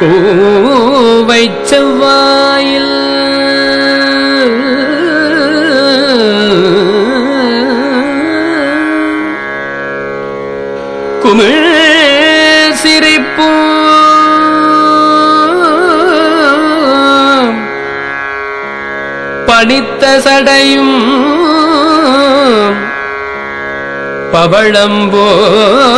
கோவை செவ்வாயில். குமிழ் சிரிப்பும். பணித்த சடையும் பவழம்போல்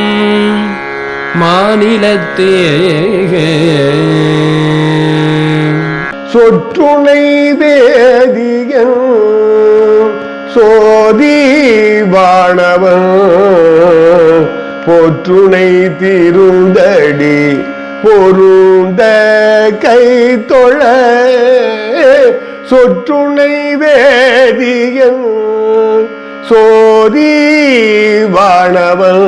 மாநிலத்தே சொற்றுணை வேதியன் சோதி வாணவன் போற்றுணை திருந்தடி பொருந்த கை தொழ. சொற்றுணை வேதியன் சோதி வாணவன்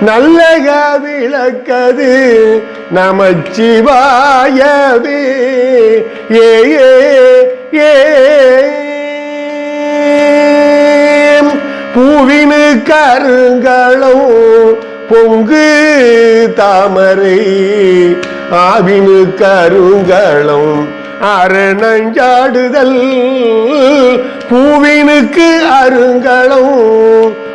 நல்லக விளக்கது நமச்சிவாயவே. ஏ ஏ பூவினு கருங்களோ பொங்கு தாமரை ஆவினு கருங்களும் அரணஞ்சாடுதல். பூவினுக்கு அருங்களும்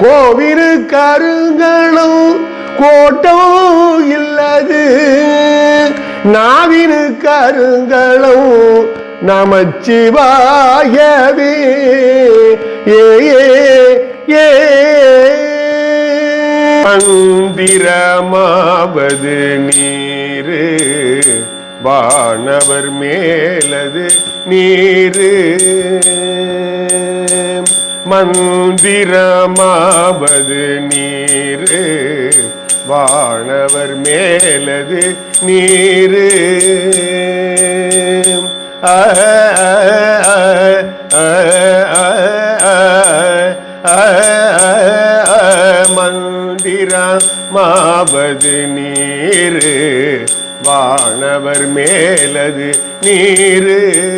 கோவிரு கருங்களும் கோட்டம் இல்லது. நாவினு கருங்களும் நமச்சிவாயவே. ஏ ஏ ஏ. மந்திரமாவது நீரு வானவர் மேலது நீரு. மந்திரமாவது நீரு. வானவர் மேலது நீரு. ஆ, ஆ, மந்திரமாவது நீரு. வானவர் மேலது நீரு.